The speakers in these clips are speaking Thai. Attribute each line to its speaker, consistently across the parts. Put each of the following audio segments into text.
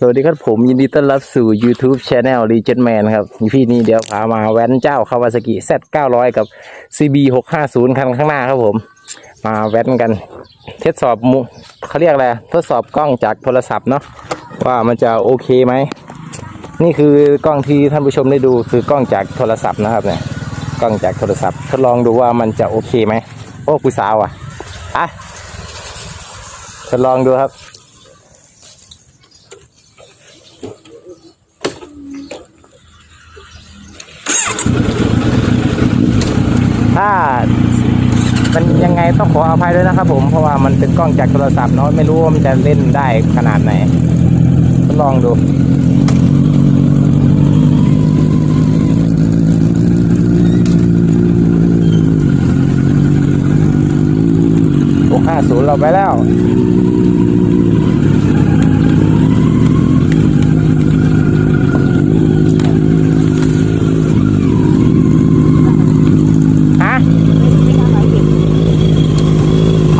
Speaker 1: สวัสดีครับผมยินดีต้อนรับสู่ YouTube Channel Legend Man ครับพี่นี่เดี๋ยวพามาแว้นเจ้าคาวาซากิ Z 900 กับ CB 650 คันข้างหน้าครับผม มาแว้นกัน ทดสอบมุเขาเรียกอะไรทดสอบกล้องจากโทรศัพท์เนาะว่ามันจะโอเคไหม นี่คือกล้องที่ท่านผู้ชมได้ดูคือกล้องจากโทรศัพท์นะครับเนี่ยกล้องจากโทรศัพท์ทดลองดูว่ามันจะโอเคไหมโอ้กูสาวอะอะทดลองดูครับ ถ้ามันยังไงต้องขออภัยด้วยนะครับ ผมเพราะว่ามันเป็นกล้องจากโทรศัพท์เนาะไม่รู้ว่ามันจะเล่นได้ขนาดไหนทดลองดูหกห้าศูนย์เราไปแล้ว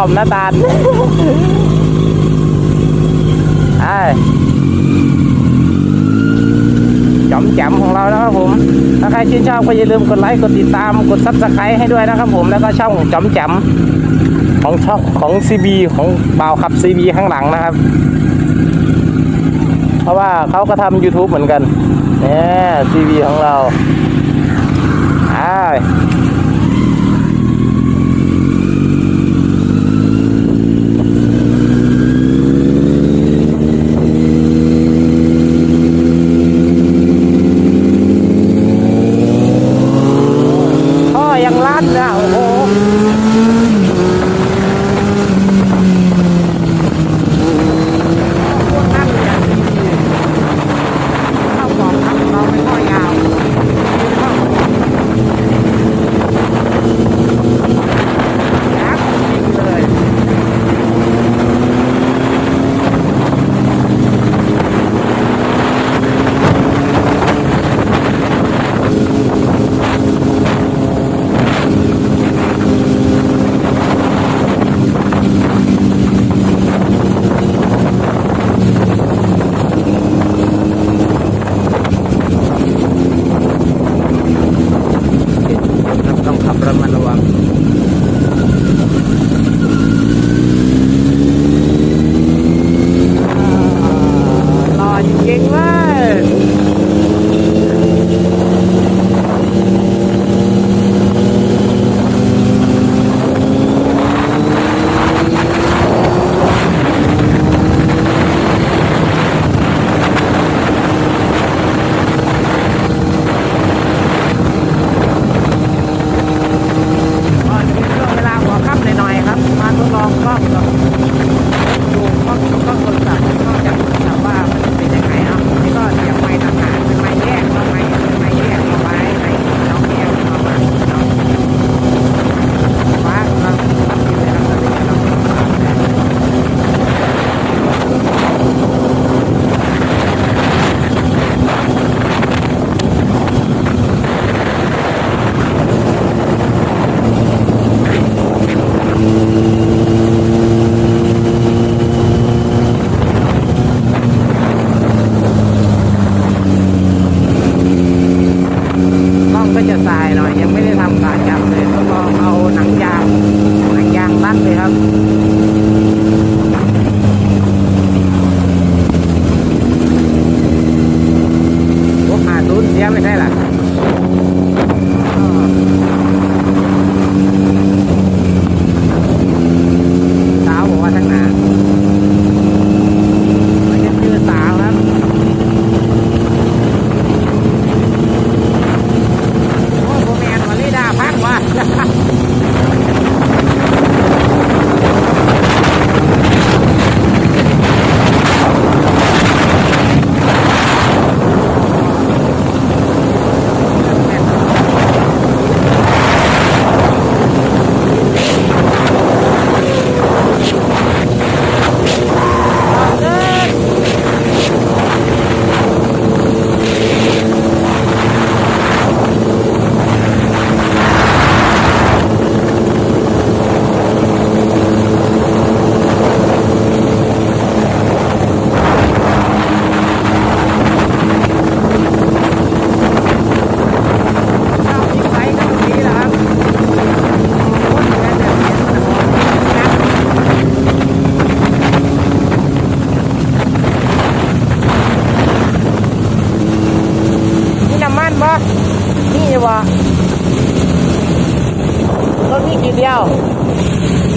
Speaker 1: อ้อมน้าตาลไอ้จอมแจมของเรานะครับผม ถ้าใครชื่นชอบก็อย่าลืมกดไลค์ กดติดตาม กดซับสไครต์ให้ด้วยนะครับผม แล้วก็ช่องจอมแจมของช่องของ CB ของบ่าวขับ CB ข้างหลังนะครับ เพราะว่าเขาก็ทำ YouTube เหมือนกันเนี่ย CB ของเรา
Speaker 2: Magic Game 1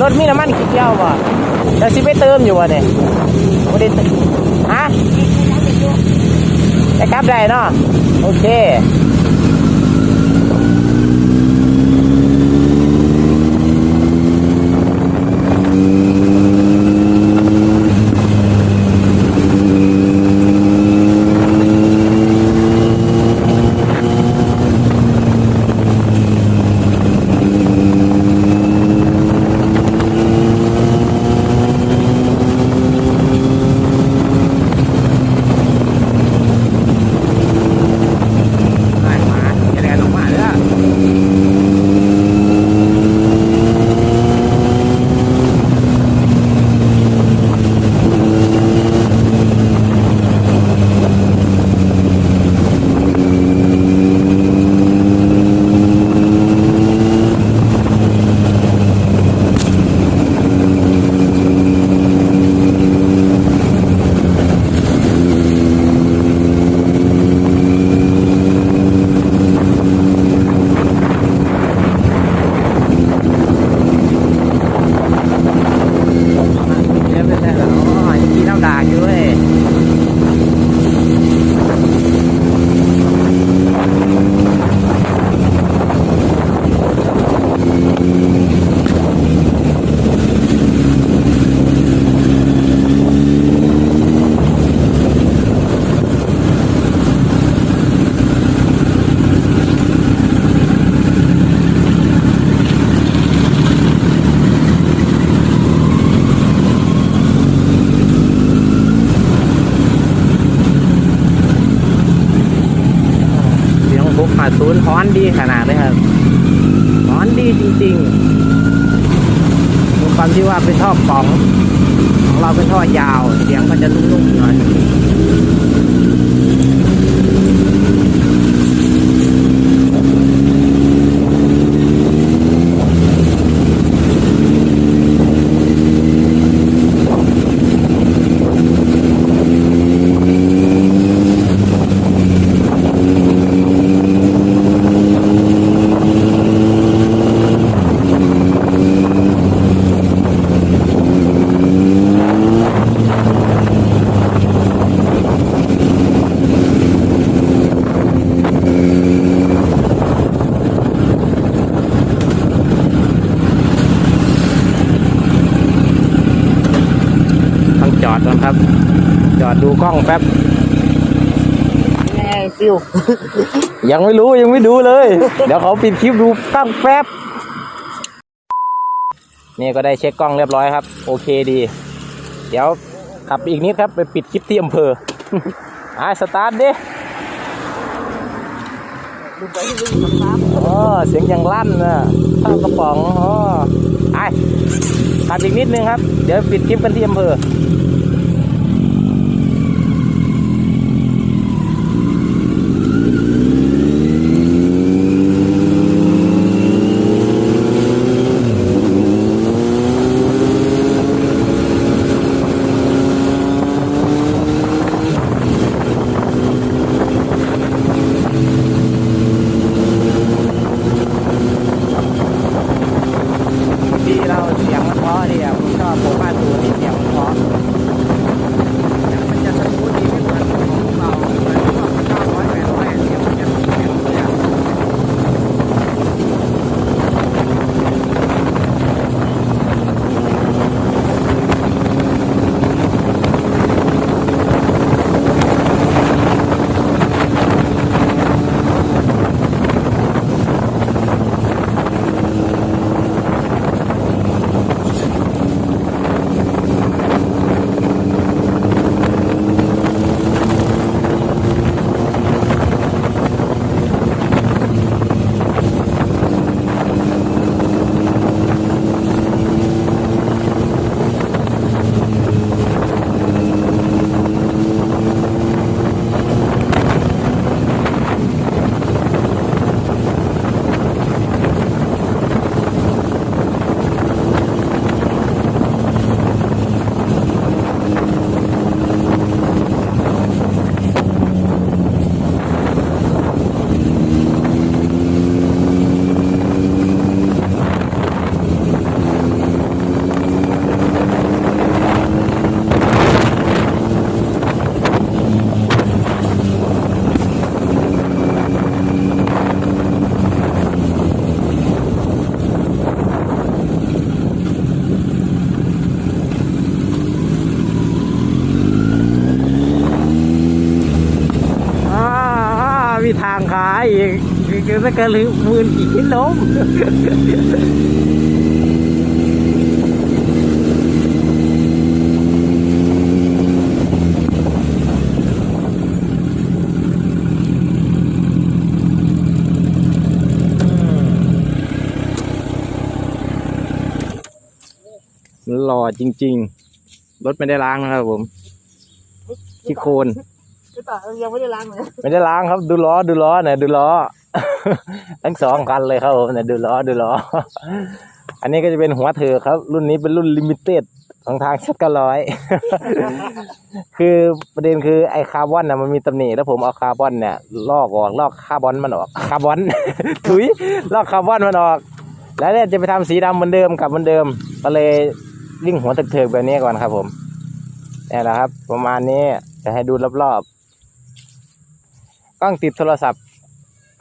Speaker 2: รถมีน้ำ
Speaker 1: มันขีดเดียวบ่แต่สิไปเติมอยู่วะเนี่ยไม่ได้เติมฮะได้ครับได้เนาะโอเค ป๋องของเราเป็นท่อยาว เสียงก็จะนุ่มๆหน่อย ต้องจอดก่อนครับ จอดดู กล้องแป๊บ
Speaker 2: แม่ฟิว
Speaker 1: ยังไม่รู้ยังไม่ดูเลย เดี๋ยวเขาปิดคลิปดูตั้งแป๊บ นี่ก็ได้เช็คกล้องเรียบร้อยครับ โอเคดี เดี๋ยวขับอีกนิดครับไปปิดคลิปที่อำเภออ่าสตาร์ทดิ
Speaker 2: ดูไปที่วิ่งครับ
Speaker 1: อ๋อเสียงยังลั่นนะข้าวกระป๋องอ๋อไอขับอีกนิดนึงครับ เดี๋ยวปิดคลิปกันที่อำเภอ คือถ้าเกิดลืมมือกี่ล้มหล่อจริง ๆ รถไม่ได้ล้างนะครับผมขี้โคลน
Speaker 2: ก็แต่ยังไม่ได้ล้างเลย
Speaker 1: ไม่ได้ล้างครับ ดูล้อดูล้อเนี่ยดูล้อ ทั้งสองคันเลยครับผมเนี่ยดูล้อดูล้อ อันนี้ก็จะเป็นหัวเธอครับ รุ่นนี้เป็นรุ่นลิมิเต็ดของทางชัดกร้อย คือประเด็นคือไอคาร์บอนน่ะมันมีตำหนิแล้วผมเอาคาร์บอนเนี่ยลอกออกลอกคาร์บอนมันออกคาร์บอน ถุยลอกคาร์บอนมันออก แล้วเนี่ยจะไปทำสีดำเหมือนเดิมกลับเหมือนเดิม ก็เลยวิ่งหัวเถิกแบบนี้ก่อนครับ ผมนี่แหละครับ ประมาณนี้จะให้ดูรอบๆกล้องติดโทรศัพท์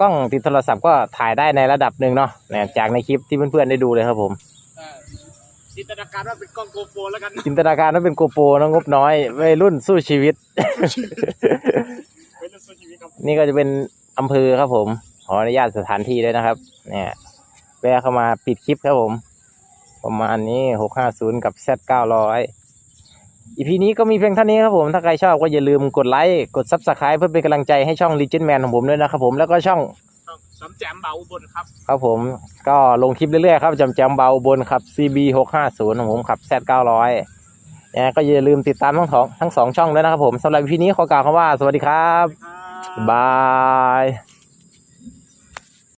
Speaker 1: กล้องติดโทรศัพท์ก็ถ่ายได้ในระดับหนึ่งเนาะเนี่ยจากในคลิปที่เพื่อนๆได้ดูเลยครับผม
Speaker 2: จินตนาการว่าเป็นกล้องโกโปรแล้วกัน
Speaker 1: จินตนาการว่าเป็นโกโปรนะงบน้อยวัยรุ่นสู้ชีวิต
Speaker 2: เป็นเรื่องส่วนชีวิตครับ
Speaker 1: นี่ก็จะเป็นอำเภอครับผม ขออนุญาตสถานที่ด้วยนะครับ เนี่ยแวะเข้ามาปิดคลิปครับผม ประมาณนี้หกห้าศูนย์กับแซดเก้าร้อย อีพีนี้ก็มีเพียงเท่านี้ครับผม ถ้าใครชอบก็อย่าลืมกดไลค์ กดซับสไคร b e เพื่อเป็นกำลังใจให้ช่อง Legend Man ของผมด้วยนะครับผมแล้วก็ช่อง
Speaker 2: ต้องสำแจมเบาอุบนครับ
Speaker 1: ครับผมก็ลงคลิปเรื่อยๆครับจำจำเบาบนครับ CB หกห้าศูนย์ของผมขับ Z เก้าร้อยนะก็อย่าลืมติดตามทั้งสองทั้งสองช่องด้วยนะครับผมสำหรับพีนี้ขอกล่าวคำว่าสวัสดีครับ
Speaker 2: ครับ
Speaker 1: บาย